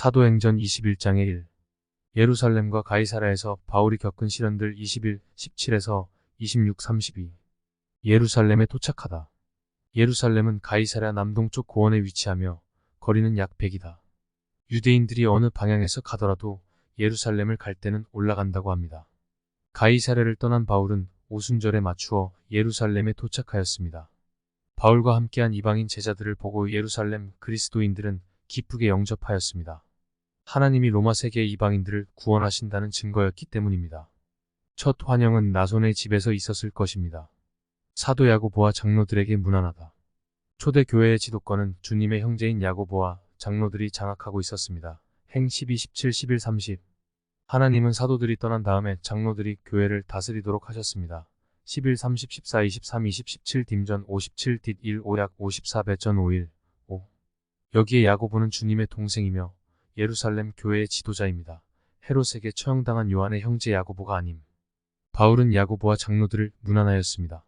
사도행전 21장의 1 예루살렘과 가이사라에서 바울이 겪은 시련들 21, 17에서 26, 32 예루살렘에 도착하다. 예루살렘은 가이사라 남동쪽 고원에 위치하며 거리는 약 100이다. 유대인들이 어느 방향에서 가더라도 예루살렘을 갈 때는 올라간다고 합니다. 가이사라를 떠난 바울은 오순절에 맞추어 예루살렘에 도착하였습니다. 바울과 함께한 이방인 제자들을 보고 예루살렘 그리스도인들은 기쁘게 영접하였습니다. 하나님이 로마 세계 이방인들을 구원하신다는 증거였기 때문입니다. 첫 환영은 나손의 집에서 있었을 것입니다. 사도 야고보와 장로들에게 무난하다. 초대 교회의 지도권은 주님의 형제인 야고보와 장로들이 장악하고 있었습니다. 행 12, 17, 11, 30 하나님은 사도들이 떠난 다음에 장로들이 교회를 다스리도록 하셨습니다. 11, 30, 14, 23, 20, 17 딤전 57뒷 1, 오약 54 배전 51 5 여기에 야고보는 주님의 동생이며 예루살렘 교회의 지도자입니다. 헤롯에게 처형당한 요한의 형제 야고보가 아님. 바울은 야고보와 장로들을 무난하였습니다.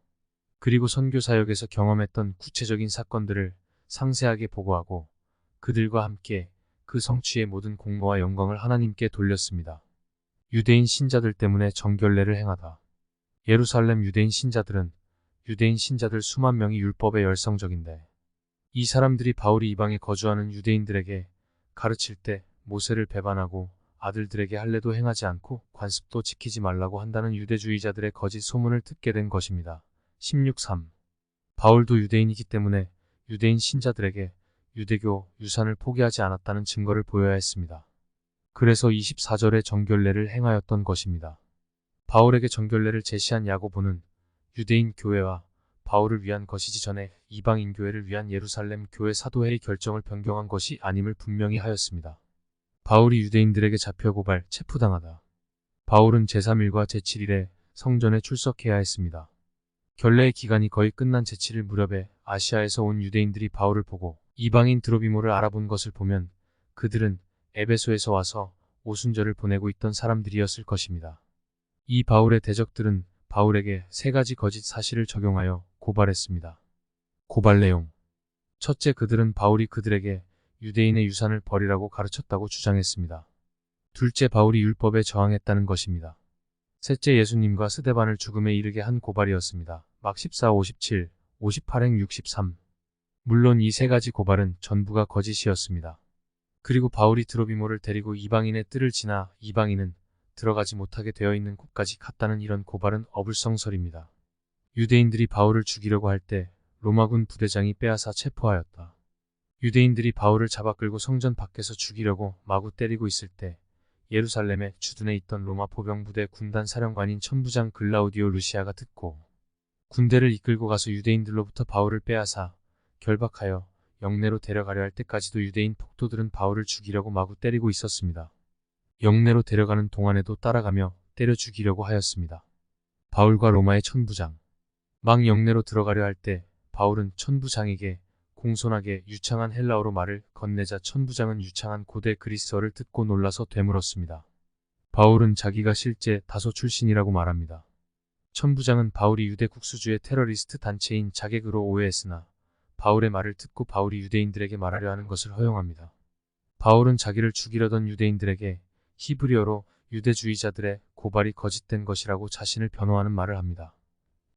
그리고 선교 사역에서 경험했던 구체적인 사건들을 상세하게 보고하고 그들과 함께 그 성취의 모든 공로와 영광을 하나님께 돌렸습니다. 유대인 신자들 때문에 정결례를 행하다. 예루살렘 유대인 신자들은 유대인 신자들 수만 명이 율법에 열성적인데 이 사람들이 바울이 이방에 거주하는 유대인들에게 가르칠 때 모세를 배반하고 아들들에게 할례도 행하지 않고 관습도 지키지 말라고 한다는 유대주의자들의 거짓 소문을 듣게 된 것입니다. 16.3 바울도 유대인이기 때문에 유대인 신자들에게 유대교 유산을 포기하지 않았다는 증거를 보여야 했습니다. 그래서 24절에 정결례를 행하였던 것입니다. 바울에게 정결례를 제시한 야고보는 유대인 교회와 바울을 위한 것이지 전에 이방인 교회를 위한 예루살렘 교회 사도회의 결정을 변경한 것이 아님을 분명히 하였습니다. 바울이 유대인들에게 잡혀 고발, 체포당하다. 바울은 제3일과 제7일에 성전에 출석해야 했습니다. 결례의 기간이 거의 끝난 제7일 무렵에 아시아에서 온 유대인들이 바울을 보고 이방인 드로비모를 알아본 것을 보면 그들은 에베소에서 와서 오순절을 보내고 있던 사람들이었을 것입니다. 이 바울의 대적들은 바울에게 세 가지 거짓 사실을 적용하여 고발했습니다. 고발 내용 첫째 그들은 바울이 그들에게 유대인의 유산을 버리라고 가르쳤다고 주장했습니다. 둘째 바울이 율법에 저항했다는 것입니다. 셋째 예수님과 스데반을 죽음에 이르게 한 고발이었습니다. 막 14, 57, 58행 63 물론 이 세 가지 고발은 전부가 거짓이었습니다. 그리고 바울이 드로비모를 데리고 이방인의 뜰을 지나 이방인은 들어가지 못하게 되어 있는 곳까지 갔다는 이런 고발은 어불성설입니다. 유대인들이 바울을 죽이려고 할 때 로마군 부대장이 빼앗아 체포하였다. 유대인들이 바울을 잡아 끌고 성전 밖에서 죽이려고 마구 때리고 있을 때 예루살렘에 주둔해 있던 로마 포병부대 군단 사령관인 천부장 글라우디오 루시아가 듣고 군대를 이끌고 가서 유대인들로부터 바울을 빼앗아 결박하여 영내로 데려가려 할 때까지도 유대인 폭도들은 바울을 죽이려고 마구 때리고 있었습니다. 영내로 데려가는 동안에도 따라가며 때려 죽이려고 하였습니다. 바울과 로마의 천부장 막 영내로 들어가려 할 때 바울은 천부장에게 공손하게 유창한 헬라어로 말을 건네자 천부장은 유창한 고대 그리스어를 듣고 놀라서 되물었습니다. 바울은 자기가 실제 다소 출신이라고 말합니다. 천부장은 바울이 유대 국수주의 테러리스트 단체인 자객으로 오해했으나 바울의 말을 듣고 바울이 유대인들에게 말하려 하는 것을 허용합니다. 바울은 자기를 죽이려던 유대인들에게 히브리어로 유대주의자들의 고발이 거짓된 것이라고 자신을 변호하는 말을 합니다.